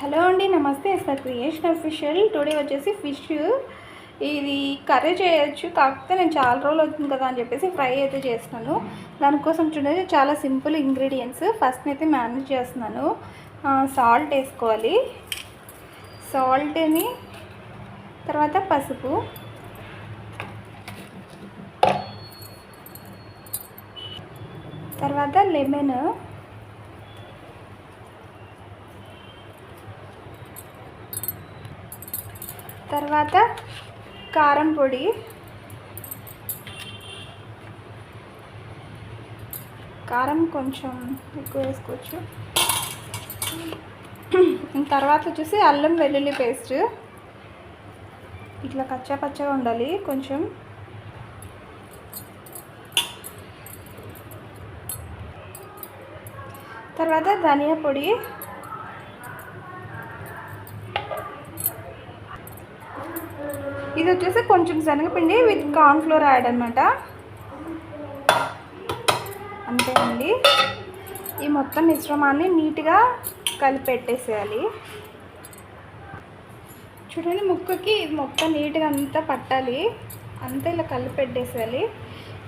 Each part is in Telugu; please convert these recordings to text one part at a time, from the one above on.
హలో అండి నమస్తే. Sir creation official. టుడే వచ్చేసి ఫిష్. ఇది కర్రీ చేయొచ్చు కాకపోతే నేను చాలా రోజులు అవుతుంది కదా అని చెప్పేసి ఫ్రై అయితే చేస్తున్నాను. దానికోసం చూడండి చాలా సింపుల్ ఇంగ్రీడియంట్స్. ఫస్ట్ అయితే మేనేజ్ చేస్తున్నాను. సాల్ట్ వేసుకోవాలి. సాల్ట్ని తర్వాత పసుపు. తర్వాత లెమన్. తర్వాత కారం పొడి. కారం కొంచెం ఎక్కువ వేసుకోవచ్చు. తర్వాత వచ్చేసి అల్లం వెల్లుల్లి పేస్ట్. ఇట్లా కచ్చా పచ్చగా ఉండాలి కొంచెం. తర్వాత ధనియా పొడి. ఇది వచ్చేసి కొంచెం శనగపిండి విత్ కార్న్ఫ్లోర్ యాడ్ అనమాట అంతే అండి. ఈ మొత్తం మిశ్రమాన్ని నీట్గా కలిపి పెట్టేసేయాలి చూడండి ముక్కకి ఇది మొత్తం నీట్గా అంతా పట్టాలి. అంతా ఇలా కలిపి పెట్టేసేయాలి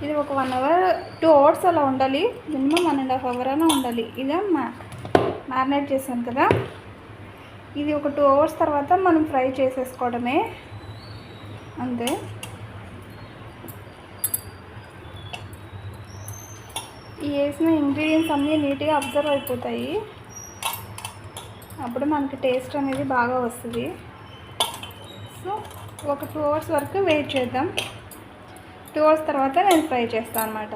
ఇది ఒక వన్ అవర్ టూ అవర్స్ అలా ఉండాలి. Minimum one and half hour అయినా ఉండాలి. ఇదే మా మ్యారినేట్ చేశాను కదా. ఇది ఒక టూ అవర్స్ తర్వాత మనం ఫ్రై చేసేసుకోవడమే. అంతే. ఈ వేసిన ఇంగ్రీడియంట్స్ అన్నీ నీట్గా అబ్జర్వ్ అయిపోతాయి. అప్పుడు మనకి టేస్ట్ అనేది బాగా వస్తుంది. సో ఒక టూ అవర్స్ వరకు వెయిట్ చేద్దాం. టూ అవర్స్ తర్వాత నేను ఫ్రై చేస్తాను అనమాట